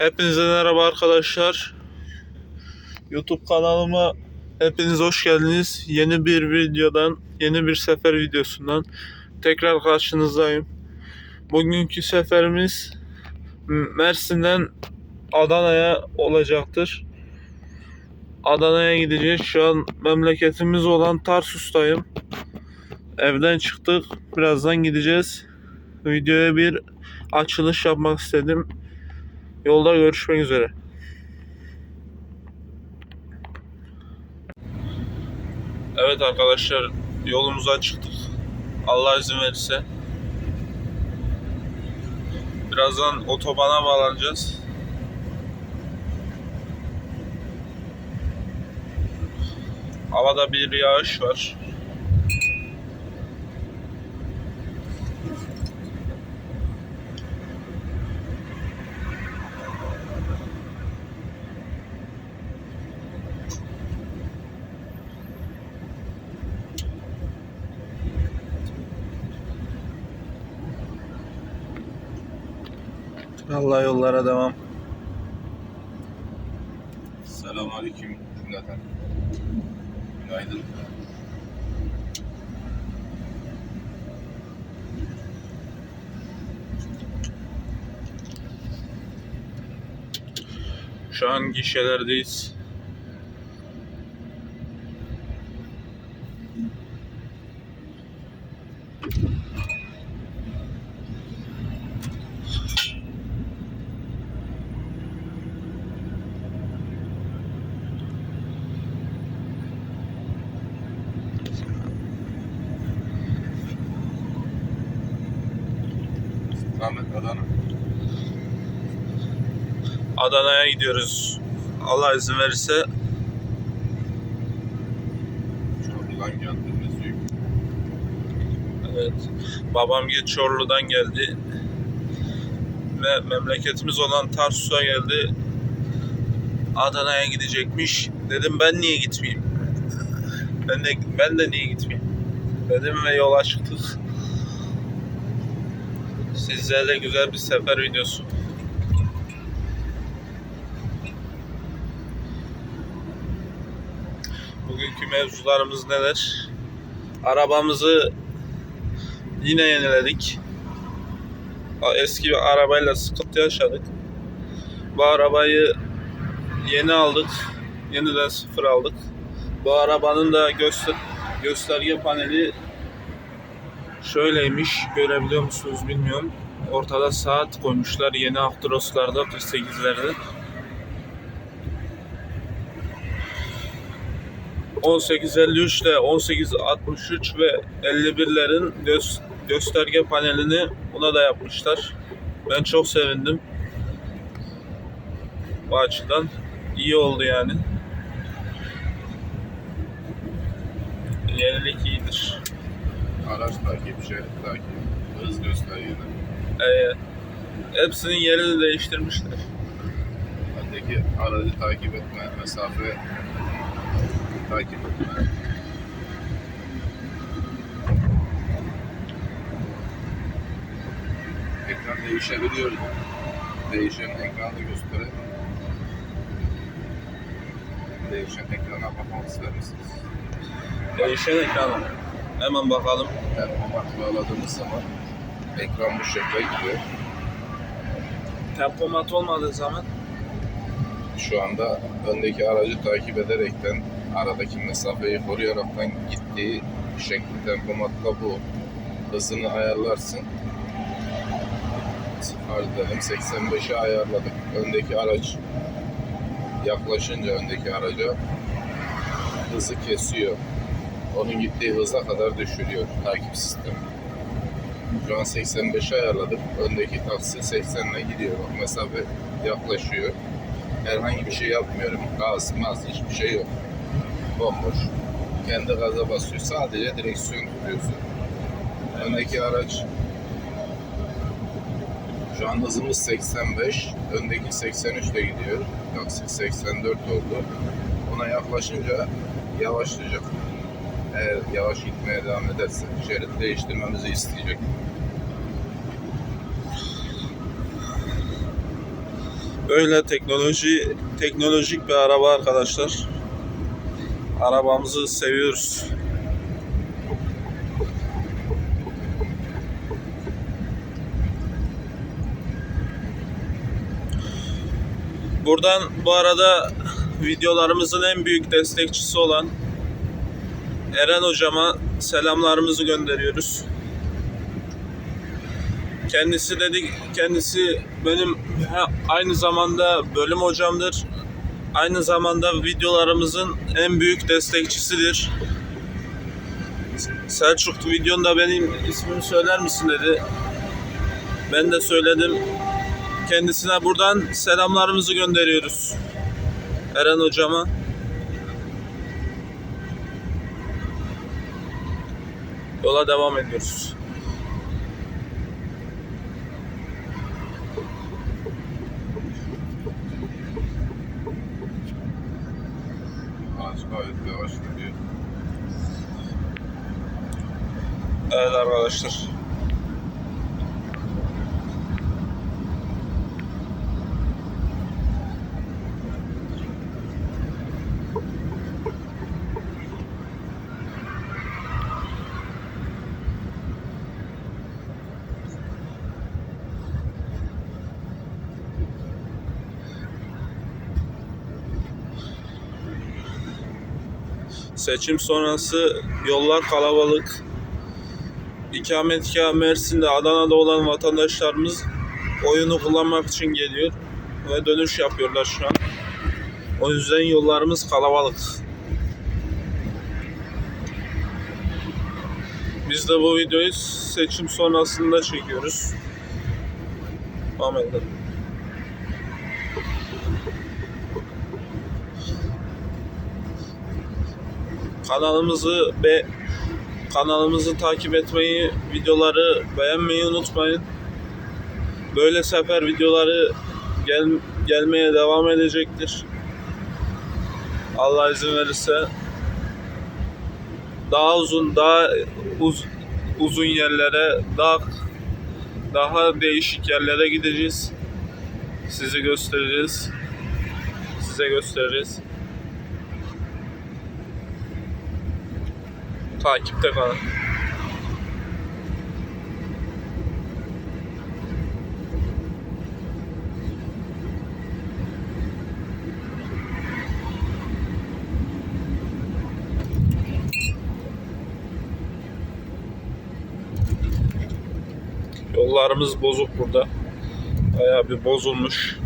Hepinize merhaba arkadaşlar. YouTube kanalıma hepiniz hoş geldiniz. Yeni bir videodan, yeni bir sefer videosundan tekrar karşınızdayım. Bugünkü seferimiz Mersin'den Adana'ya olacaktır. Adana'ya gideceğiz. Şu an memleketimiz olan Tarsus'tayım. Evden çıktık. Birazdan gideceğiz. Videoya bir açılış yapmak istedim. Yolda görüşmek üzere. Evet arkadaşlar yolumuza çıktık. Allah izin verirse. Birazdan otobana bağlanacağız. Havada bir yağış var. Allah yollara devam. Selamünaleyküm cümleten. Günaydın. Şu an gişelerdeyiz. Rahmet Adana. Adana'ya gidiyoruz. Allah izin verirse Çorlu'dan geldiğimiz yük. Evet. Babam geç Çorlu'dan geldi. Ve memleketimiz olan Tarsus'a geldi. Adana'ya gidecekmiş. Dedim ben niye gitmeyeyim? Ben de ben de niye gitmeyeyim? Dedim ve yola çıktık. Sizlerle güzel bir sefer videosu. Bugünkü mevzularımız neler? Arabamızı yine yeniledik. Eski bir arabayla sıkıntı yaşadık. Bu arabayı yeni aldık. Yeniden sıfır aldık. Bu arabanın da göster gösterge paneli şöyleymiş. Görebiliyor musunuz bilmiyorum. Ortada saat koymuşlar yeni Actros'larda 48'lerde. 1853 ile 1863 ve 51'lerin göz, gösterge panelini buna da yapmışlar. Ben çok sevindim. Bu açıdan iyi oldu yani. Yenilik iyidir. Araç takip, şerit takip, hız göstergeleri. Ee, hepsinin yerini değiştirmişler. Öndeki aracı takip etme, mesafe takip etme. Ekran değişebiliyor. Değişen ekranı gösterelim. Değişen ekrana bakmak ister misiniz? Değişen ekranı. Hemen bakalım. Termomat bağladığımız zaman ekran bu şekle gidiyor. Tempomat olmadığı zaman Şu anda öndeki aracı takip ederekten aradaki mesafeyi koruyaraktan gittiği şekli tempomatta bu. Hızını ayarlarsın. Hadi dedim 85'e ayarladık. Öndeki araç yaklaşınca öndeki araca hızı kesiyor. Onun gittiği hıza kadar düşürüyor takip sistemi. Şu an 85'e ayarladık. Öndeki taksi 80 ile gidiyor. Bak mesafe yaklaşıyor. Herhangi bir şey yapmıyorum. Gaz, maz hiçbir şey yok. Bomboş. Kendi gaza basıyor. Sadece direksiyon tutuyorsun. Öndeki araç şu an hızımız 85. Öndeki 83 ile gidiyor. Taksi 84 oldu. Ona yaklaşınca yavaşlayacak. Eğer yavaş gitmeye devam ederse şerit değiştirmemizi isteyecek. Böyle teknoloji teknolojik bir araba arkadaşlar. Arabamızı seviyoruz. Buradan bu arada videolarımızın en büyük destekçisi olan Eren hocama selamlarımızı gönderiyoruz. Kendisi dedi kendisi benim aynı zamanda bölüm hocamdır. Aynı zamanda videolarımızın en büyük destekçisidir. Selçuk videonda benim ismimi söyler misin dedi. Ben de söyledim. Kendisine buradan selamlarımızı gönderiyoruz. Eren hocama. Yola devam ediyoruz. Araç gayet yavaş gidiyor. Evet arkadaşlar. Seçim sonrası yollar kalabalık. İkametgah Mersin'de, Adana'da olan vatandaşlarımız oyunu kullanmak için geliyor ve dönüş yapıyorlar şu an. O yüzden yollarımız kalabalık. Biz de bu videoyu seçim sonrasında çekiyoruz. Devam edelim. Kanalımızı be Kanalımızı takip etmeyi, videoları beğenmeyi unutmayın. Böyle sefer videoları gel, gelmeye devam edecektir. Allah izin verirse daha uzun, daha uz, uzun yerlere, daha daha değişik yerlere gideceğiz. Sizi göstereceğiz. Size göstereceğiz. Takipte kalın. Yollarımız bozuk burada. Bayağı bir bozulmuş.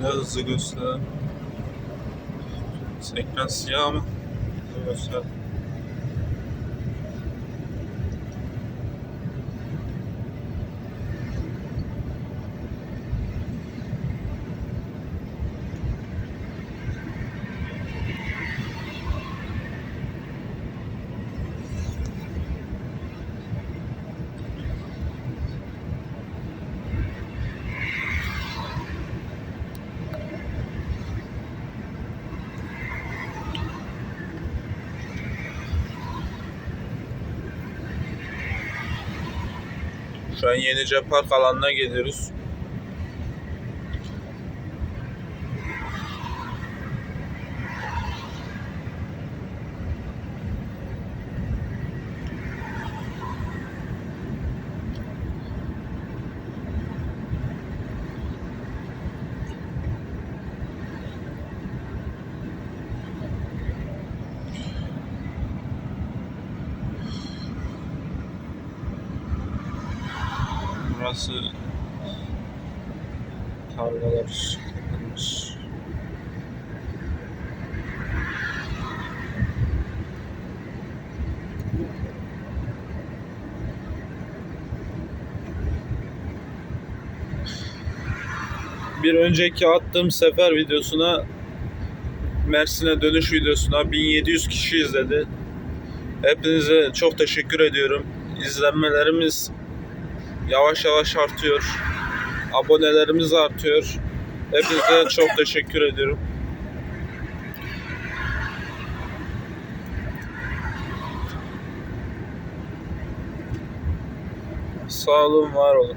Şöyle hızlı göster. Ekran siyah hızlı göster. Şu an Yenice Park alanına geliyoruz. arası kavgalar yapılmış. Bir önceki attığım sefer videosuna Mersin'e dönüş videosuna 1700 kişi izledi. Hepinize çok teşekkür ediyorum. İzlenmelerimiz yavaş yavaş artıyor. Abonelerimiz artıyor. Hepinize çok teşekkür ediyorum. Sağ olun, var olun.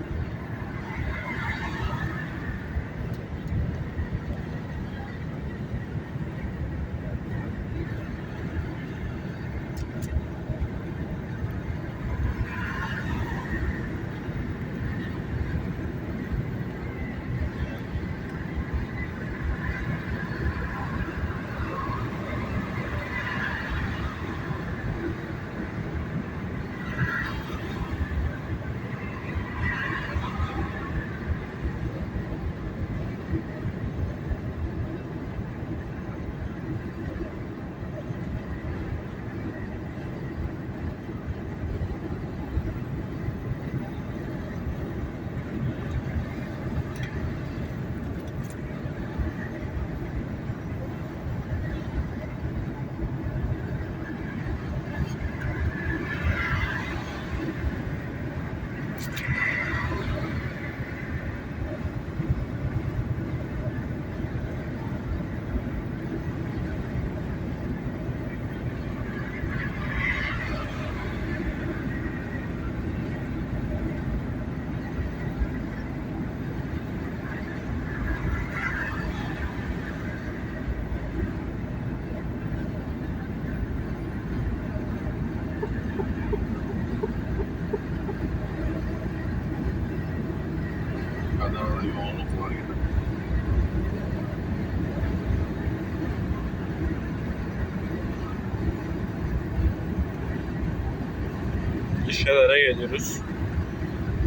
Geliyoruz.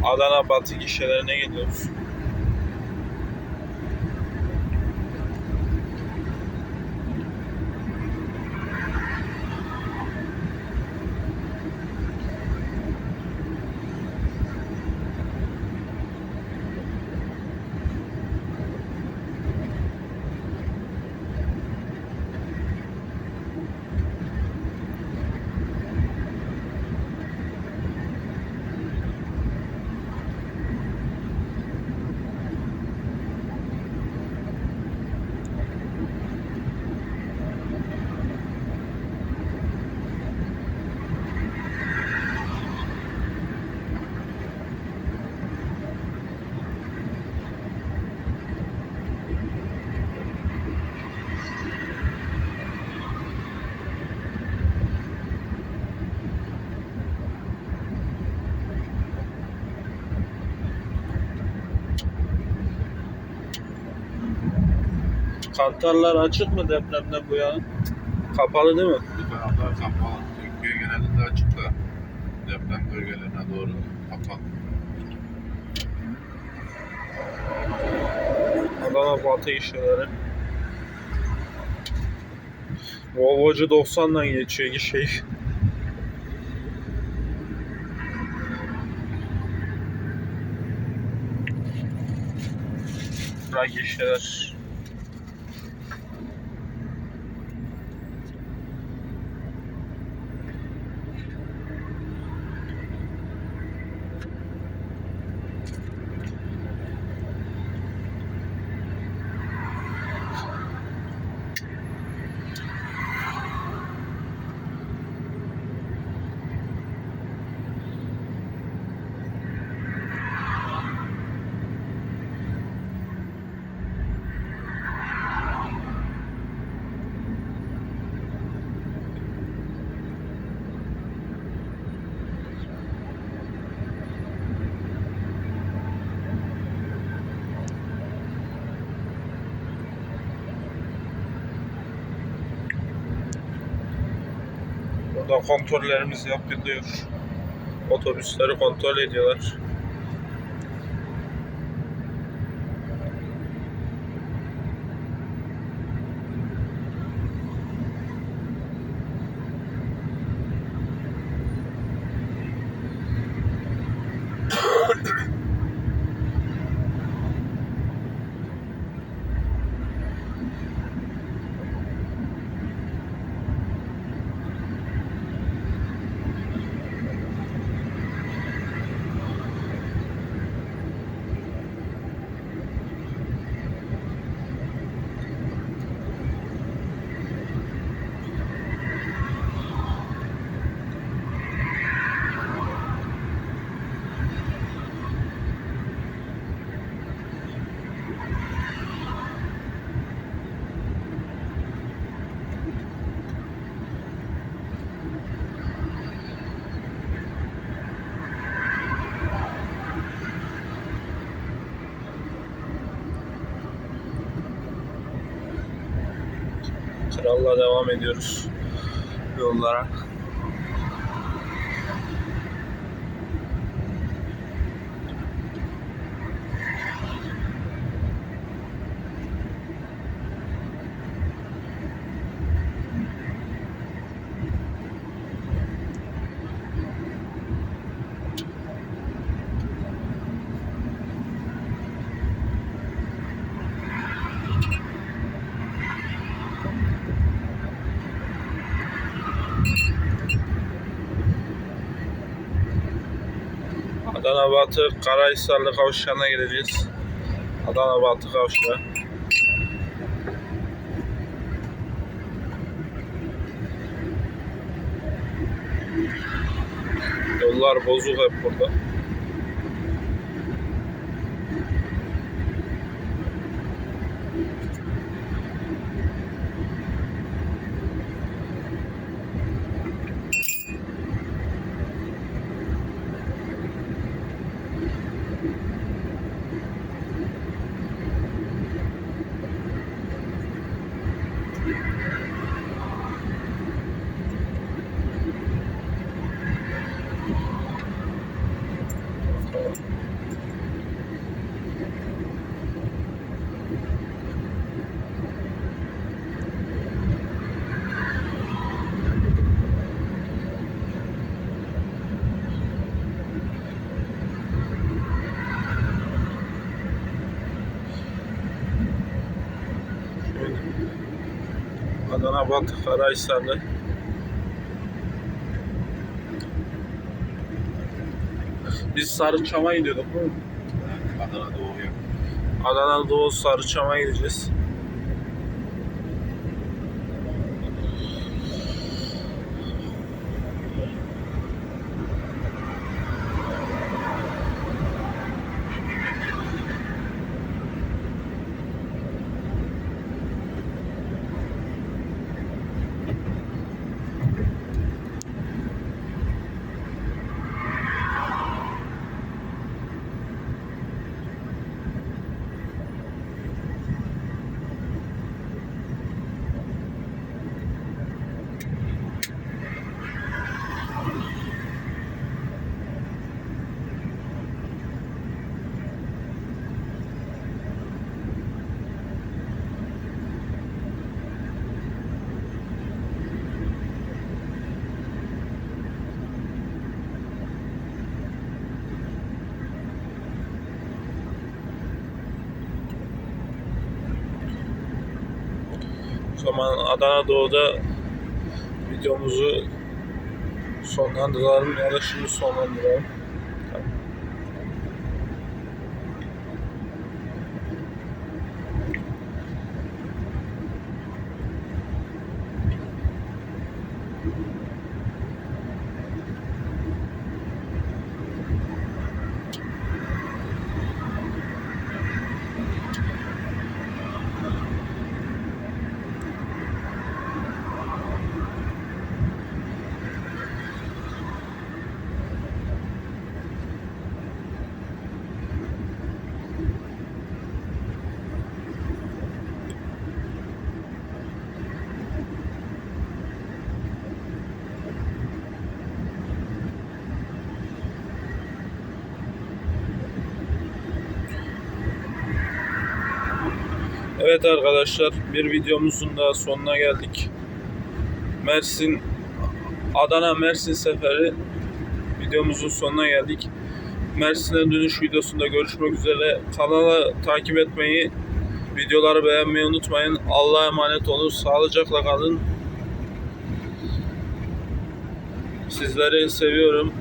Adana Batı gişelerine geliyoruz. Kantarlar açık mı depremden bu yana? Kapalı değil mi? Bu taraflar kapalı. Türkiye genelinde açık da deprem bölgelerine doğru kapalı. Adana Batı gişeleri. Volvocu 90'dan geçiyor gişeyi. Bura gişeler. Burada kontrollerimiz yapılıyor. Otobüsleri kontrol ediyorlar. Kralla devam ediyoruz yollara. Adana Batı Karahisarlı kavşağına gideceğiz. Adana Batı kavşağı. Yollar bozuk hep burada. Batı Karahisarlı. Biz Sarıçam'a gidiyorduk değil mi? Adana Doğu'ya. Adana Doğu Sarıçam'a gideceğiz. Zaman Adana Doğu'da videomuzu sonlandıralım ya da şimdi sonlandıralım. Tamam. Evet arkadaşlar bir videomuzun da sonuna geldik. Mersin Adana Mersin seferi videomuzun sonuna geldik. Mersin'e dönüş videosunda görüşmek üzere. Kanala takip etmeyi, videoları beğenmeyi unutmayın. Allah'a emanet olun. Sağlıcakla kalın. Sizleri seviyorum.